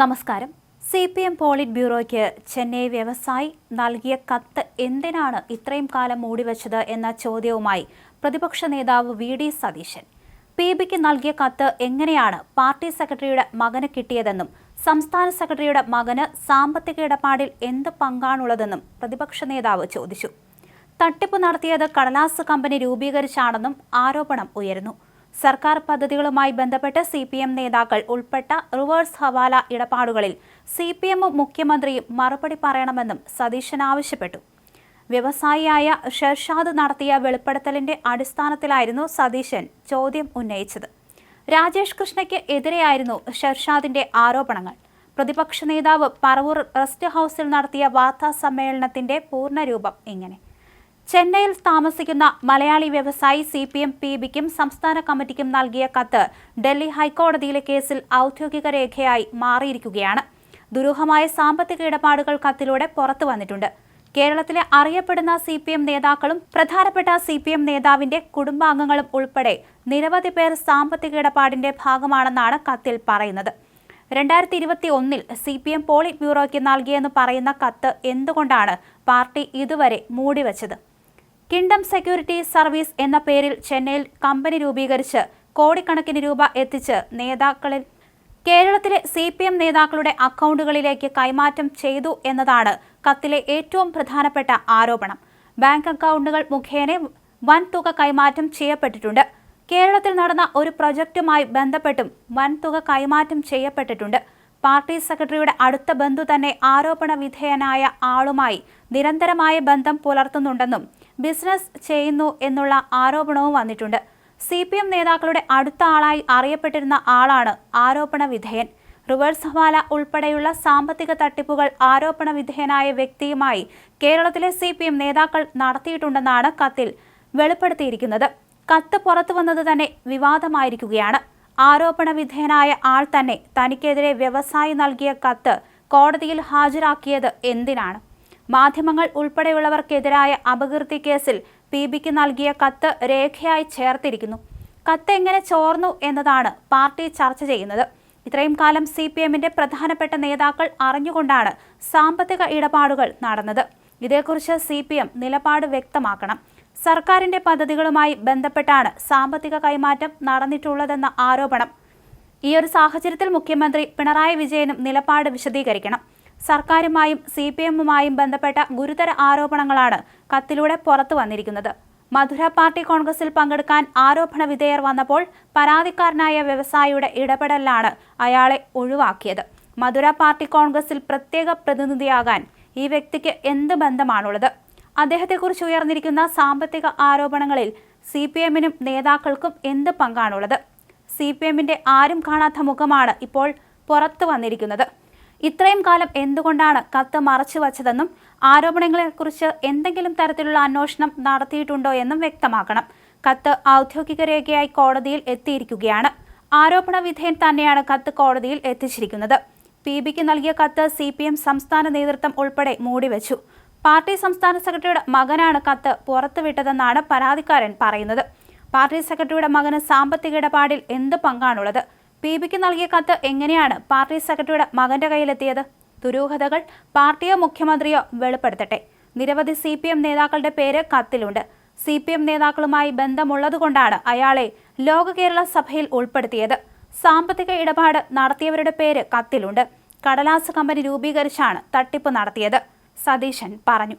നമസ്കാരം. C P M polit ബ്യൂറോയ്ക്ക് ചെന്നൈ വ്യവസായി നൽകിയ കത്ത് എന്തിനാണ് ഇത്രയും കാലം മൂടിവെച്ചത് എന്ന ചോദ്യവുമായി പ്രതിപക്ഷ നേതാവ് വി ഡി സതീശൻ. പി ബിക്ക് നൽകിയ കത്ത് എങ്ങനെയാണ് പാർട്ടി സെക്രട്ടറിയുടെ മകന് കിട്ടിയതെന്നും സംസ്ഥാന സെക്രട്ടറിയുടെ മകന് സാമ്പത്തിക ഇടപാടിൽ എന്ത് പങ്കാണുള്ളതെന്നും പ്രതിപക്ഷ നേതാവ് ചോദിച്ചു. തട്ടിപ്പ് നടത്തിയത് കടലാസ് കമ്പനി രൂപീകരിച്ചാണെന്നും ആരോപണം ഉയരുന്നു. സർക്കാർ പദ്ധതികളുമായി ബന്ധപ്പെട്ട് സി പി എം നേതാക്കൾ ഉൾപ്പെട്ട റിവേഴ്സ് ഹവാല ഇടപാടുകളിൽ സി പി എമ്മും മുഖ്യമന്ത്രിയും മറുപടി പറയണമെന്നും സതീശൻ ആവശ്യപ്പെട്ടു. വ്യവസായിയായ ഷെർഷാദ് നടത്തിയ വെളിപ്പെടുത്തലിന്റെ അടിസ്ഥാനത്തിലായിരുന്നു സതീശൻ ചോദ്യം ഉന്നയിച്ചത്. രാജേഷ് കൃഷ്ണയ്ക്ക് എതിരെയായിരുന്നു ഷെർഷാദിന്റെ ആരോപണങ്ങൾ. പ്രതിപക്ഷ നേതാവ് പറവൂർ റെസ്റ്റ് ഹൌസിൽ നടത്തിയ വാർത്താ സമ്മേളനത്തിന്റെ പൂർണരൂപം ഇങ്ങനെ. ചെന്നൈയിൽ താമസിക്കുന്ന മലയാളി വ്യവസായി സി പി എം പി ബിക്കും സംസ്ഥാന കമ്മിറ്റിക്കും നൽകിയ കത്ത് ഡൽഹി ഹൈക്കോടതിയിലെ കേസിൽ ഔദ്യോഗിക രേഖയായി മാറിയിരിക്കുകയാണ്. ദുരൂഹമായ സാമ്പത്തിക ഇടപാടുകൾ കത്തിലൂടെ പുറത്തു വന്നിട്ടുണ്ട്. കേരളത്തിലെ അറിയപ്പെടുന്ന സി പി എം നേതാക്കളും പ്രധാനപ്പെട്ട സി പി എം നേതാവിന്റെ കുടുംബാംഗങ്ങളും ഉൾപ്പെടെ നിരവധി പേർ സാമ്പത്തിക ഇടപാടിന്റെ ഭാഗമാണെന്നാണ് കത്തിൽ പറയുന്നത്. രണ്ടായിരത്തി ഇരുപത്തി ഒന്നിൽ സി പി എം പോളിറ്റ് ബ്യൂറോയ്ക്ക് നൽകിയെന്ന് പറയുന്ന കത്ത് എന്തുകൊണ്ടാണ് പാർട്ടി ഇതുവരെ മൂടിവച്ചത്? കിങ്ഡം സെക്യൂരിറ്റി സർവീസ് എന്ന പേരിൽ ചെന്നൈയിൽ കമ്പനി രൂപീകരിച്ച് കോടിക്കണക്കിന് രൂപ എത്തിച്ച് നേതാക്കളിൽ കേരളത്തിലെ സി പി എം നേതാക്കളുടെ അക്കൗണ്ടുകളിലേക്ക് കൈമാറ്റം ചെയ്തു എന്നതാണ് കത്തിലെ ഏറ്റവും പ്രധാനപ്പെട്ട ആരോപണം. ബാങ്ക് അക്കൗണ്ടുകൾ മുഖേന വൻതുക കൈമാറ്റം ചെയ്യപ്പെട്ടിട്ടുണ്ട്. കേരളത്തിൽ നടന്ന ഒരു പ്രൊജക്റ്റുമായി ബന്ധപ്പെട്ടും വൻതുക കൈമാറ്റം ചെയ്യപ്പെട്ടിട്ടുണ്ട്. പാർട്ടി സെക്രട്ടറിയുടെ അടുത്ത ബന്ധു തന്നെ ആരോപണ വിധേയനായ ആളുമായി നിരന്തരമായ ബന്ധം പുലർത്തുന്നുണ്ടെന്നും ബിസിനസ് ചെയ്യുന്നു എന്നുള്ള ആരോപണവും വന്നിട്ടുണ്ട്. സി പി എം നേതാക്കളുടെ അടുത്ത ആളായി അറിയപ്പെട്ടിരുന്ന ആളാണ് ആരോപണ വിധേയൻ. റിവേഴ്സ് ഹവാല ഉൾപ്പെടെയുള്ള സാമ്പത്തിക തട്ടിപ്പുകൾ ആരോപണ വിധേയനായ വ്യക്തിയുമായി കേരളത്തിലെ സി പി എം നേതാക്കൾ നടത്തിയിട്ടുണ്ടെന്നാണ് കത്തിൽ വെളിപ്പെടുത്തിയിരിക്കുന്നത്. കത്ത് പുറത്തു വന്നത് തന്നെ വിവാദമായിരിക്കുകയാണ്. ആരോപണ വിധേയനായ ആൾ തന്നെ തനിക്കെതിരെ വ്യവസായി നൽകിയ കത്ത് കോടതിയിൽ ഹാജരാക്കിയത് എന്തിനാണ്? മാധ്യമങ്ങൾ ഉൾപ്പെടെയുള്ളവർക്കെതിരായ അപകീർത്തി കേസിൽ പി ബിക്ക് നൽകിയ കത്ത് രേഖയായി ചേർത്തിരിക്കുന്നു. കത്ത് എങ്ങനെ ചോർന്നു എന്നതാണ് പാർട്ടി ചർച്ച ചെയ്യുന്നത്. ഇത്രയും കാലം സി പി എമ്മിന്റെ പ്രധാനപ്പെട്ട നേതാക്കൾ അറിഞ്ഞുകൊണ്ടാണ് സാമ്പത്തിക ഇടപാടുകൾ നടന്നത്. ഇതേക്കുറിച്ച് സി പി എം നിലപാട് വ്യക്തമാക്കണം. സർക്കാരിന്റെ പദ്ധതികളുമായി ബന്ധപ്പെട്ടാണ് സാമ്പത്തിക കൈമാറ്റം നടന്നിട്ടുള്ളതെന്ന ആരോപണം. ഈ ഒരു സാഹചര്യത്തിൽ മുഖ്യമന്ത്രി പിണറായി വിജയനും നിലപാട് വിശദീകരിക്കണം. സർക്കാരുമായും സി പി എമ്മുമായും ബന്ധപ്പെട്ട ഗുരുതര ആരോപണങ്ങളാണ് കത്തിലൂടെ പുറത്തു വന്നിരിക്കുന്നത്. മധുര പാർട്ടി കോൺഗ്രസിൽ പങ്കെടുക്കാൻ ആരോപണ വിധേയർ വന്നപ്പോൾ പരാതിക്കാരനായ വ്യവസായിയുടെ ഇടപെടലാണ് അയാളെ ഒഴിവാക്കിയത്. മധുര പാർട്ടി കോൺഗ്രസിൽ പ്രത്യേക പ്രതിനിധിയാകാൻ ഈ വ്യക്തിക്ക് എന്ത് ബന്ധമാണുള്ളത്? അദ്ദേഹത്തെക്കുറിച്ച് ഉയർന്നിരിക്കുന്ന സാമ്പത്തിക ആരോപണങ്ങളിൽ സി പി എമ്മിനും നേതാക്കൾക്കും എന്ത് പങ്കാണുള്ളത്? സി പി എമ്മിന്റെ ആരും കാണാത്ത മുഖമാണ് ഇപ്പോൾ പുറത്തു വന്നിരിക്കുന്നത്. ഇത്രയും കാലം എന്തുകൊണ്ടാണ് കത്ത് മറച്ചു വച്ചതെന്നും ആരോപണങ്ങളെക്കുറിച്ച് എന്തെങ്കിലും തരത്തിലുള്ള അന്വേഷണം നടത്തിയിട്ടുണ്ടോ എന്നും വ്യക്തമാക്കണം. കത്ത് ഔദ്യോഗിക രേഖയായി കോടതിയിൽ എത്തിയിരിക്കുകയാണ്. ആരോപണ വിധേയൻ തന്നെയാണ് കത്ത് കോടതിയിൽ എത്തിച്ചിരിക്കുന്നത്. പി ബിക്ക് നൽകിയ കത്ത് സി പി എം സംസ്ഥാന നേതൃത്വം ഉൾപ്പെടെ മൂടിവെച്ചു. പാർട്ടി സംസ്ഥാന സെക്രട്ടറിയുടെ മകനാണ് കത്ത് പുറത്തുവിട്ടതെന്നാണ് പരാതിക്കാരൻ പറയുന്നത്. പാർട്ടി സെക്രട്ടറിയുടെ മകന് സാമ്പത്തിക ഇടപാടിൽ എന്ത് പങ്കാണുള്ളത്? പി ബിക്ക് നൽകിയ കത്ത് എങ്ങനെയാണ് പാർട്ടി സെക്രട്ടറിയുടെ മകന്റെ കയ്യിലെത്തിയത്? ദുരൂഹതകൾ പാർട്ടിയോ മുഖ്യമന്ത്രിയോ വെളിപ്പെടുത്തട്ടെ. നിരവധി സി പി എം നേതാക്കളുടെ പേര് കത്തിലുണ്ട്. സി പി എം നേതാക്കളുമായി ബന്ധമുള്ളതുകൊണ്ടാണ് അയാളെ ലോക കേരള സഭയിൽ ഉൾപ്പെടുത്തിയത്. സാമ്പത്തിക ഇടപാട് നടത്തിയവരുടെ പേര് കത്തിലുണ്ട്. കടലാസ് കമ്പനി രൂപീകരിച്ചാണ് തട്ടിപ്പ് നടത്തിയത്. സതീശൻ പറഞ്ഞു.